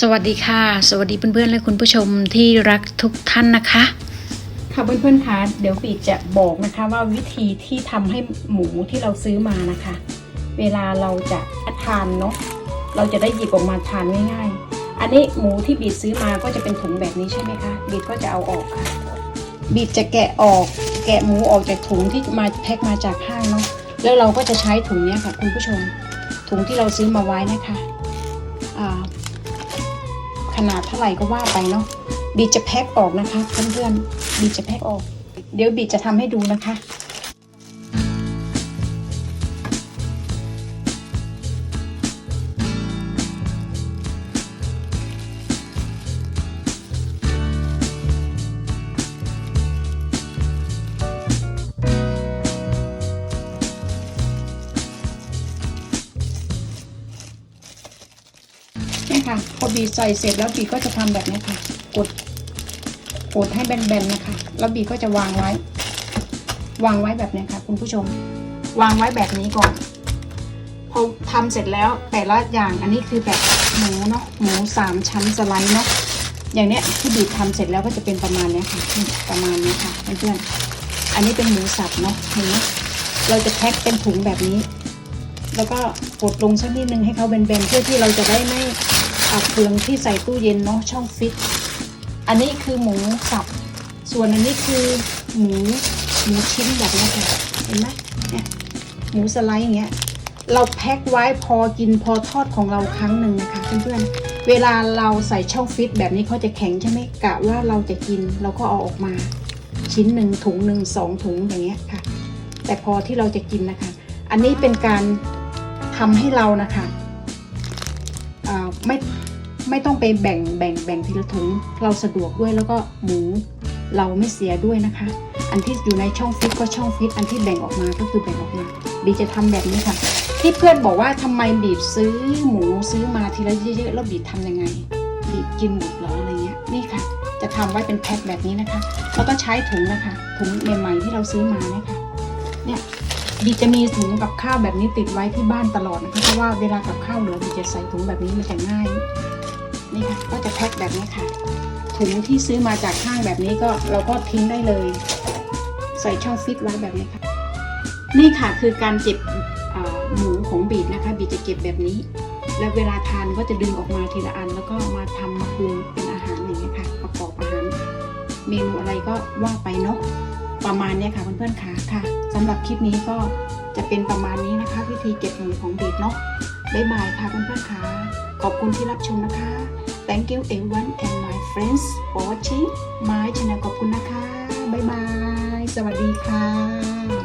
สวัสดีค่ะ สวัสดีเพื่อนๆและคุณผู้ชมที่รักทุกท่านนะคะ ค่ะเพื่อนๆคะเดี๋ยวปีจะบอกนะคะว่าวิธีที่ทำให้หมูที่เราซื้อมานะคะ เวลาเราจะทานเนาะเราจะได้หยิบออกมาทานง่ายๆ อันนี้หมูที่บีดซื้อมาก็จะเป็นถุงแบบนี้ใช่ไหมคะบีดก็จะเอาออกค่ะบีดจะแกะออก แกะหมูออกจากถุงที่มาแพ็คมาจากห้างเนาะแล้วเราก็จะใช้ถุงเนี้ยค่ะ คุณผู้ชม ถุงที่เราซื้อมาไว้นะคะอ่า ขนาดเท่าไหร่ก็ว่าไปเนาะบีจะแพ็คออกนะคะเพื่อนๆบีจะแพ็คออก เดี๋ยวบีจะทำให้ดูนะคะ ค่ะ พอบีใส่เสร็จแล้วบีก็จะทำแบบนี้ค่ะ กด กดให้แบนๆนะคะ แล้วบีก็จะวางไว้ วางไว้แบบนี้ค่ะ คุณผู้ชม วางไว้แบบนี้ก่อน พอทำเสร็จแล้วแต่ละอย่างอันนี้คือแบบหมูเนาะ หมูสามชั้นสไลด์เนาะ อย่างเนี้ยที่บีทำเสร็จแล้วก็จะเป็นประมาณนี้ค่ะ ประมาณนี้ค่ะเพื่อนๆ อันนี้เป็นหมูสับเนาะ เห็นไหมเราจะแพ็คเป็นถุงแบบนี้แล้วก็กดลงสักนิดนึงให้เขาแบนๆเพื่อที่เราจะได้ไม่ อับเปลืองที่ใส่ตู้เย็นเนาะช่องฟิต อันนี้คือหมูสับ ส่วนอันนี้คือหมูหมูชิ้นแบบนี้ค่ะเห็นไหมเนี่ยหมูสไลด์อย่างเงี้ยเราแพ็คไว้พอกินพอทอดของเราครั้งหนึ่งนะคะเพื่อนๆ เวลาเราใส่ช่องฟิตแบบนี้เขาจะแข็งใช่ไหมกะว่าเราจะกินเราก็เอาออกมา ชิ้นหนึ่งถุงหนึ่งสองถุงอย่างเงี้ยค่ะ แต่พอที่เราจะกินนะคะ อันนี้เป็นการทำให้เรานะคะ ไม่ไม่ต้องไปแบ่งแบ่งแบ่งทีละถุงเราสะดวกด้วยแล้วก็หมูเราไม่เสียด้วยนะคะ อันที่อยู่ในช่องฟิตก็ช่องฟิตอันที่แบ่งออกมาก็คือแบ่งออกมาบีจะทำแบบนี้ค่ะ ที่เพื่อนบอกว่าทำไมบีบซื้อหมูซื้อมาทีละเยอะๆแล้วบีบทำยังไง บีบกินหมดหรออะไรเงี้ยนี่ค่ะ จะทำไว้เป็นแพ็คแบบนี้นะคะ แล้วก็ใช้ถุงนะคะถุงใหม่ๆที่เราซื้อมานี่ยค่ะเนี่ย บีจะมีถุงกับข้าวแบบนี้ติดไว้ที่บ้านตลอดนะคะเพราะว่าเวลากับข้าวเหลือบีจะใส่ถุงแบบนี้มันจะง่ายนี่ค่ะก็จะแพ็คแบบนี้ค่ะ ถุงที่ซื้อมาจากห้างแบบนี้ก็เราก็ทิ้งได้เลย ใส่ช่องฟิตไว้แบบนี้ค่ะ นี่ค่ะคือการเจ็บหมูของบีดนะคะบีจะเก็บแบบนี้ แล้วเวลาทานก็จะดึงออกมาทีละอัน แล้วก็มาทำมาปรุงเป็นอาหารอย่างเงี้ยค่ะ ประกอบอาหาร เมนูอะไรก็ว่าไปเนาะ ประมาณนี้ค่ะเพื่อนๆค่ะค่ะสำหรับคลิปนี้ก็จะเป็นประมาณนี้นะคะ วิธีเก็บหมูของเด็กเนาะบ๊ายบายค่ะเพื่อนๆค่ะขอบคุณที่รับชมนะคะ thank you everyone and my friends for watching my channel ขอบคุณนะคะบ๊ายบาย สวัสดีค่ะ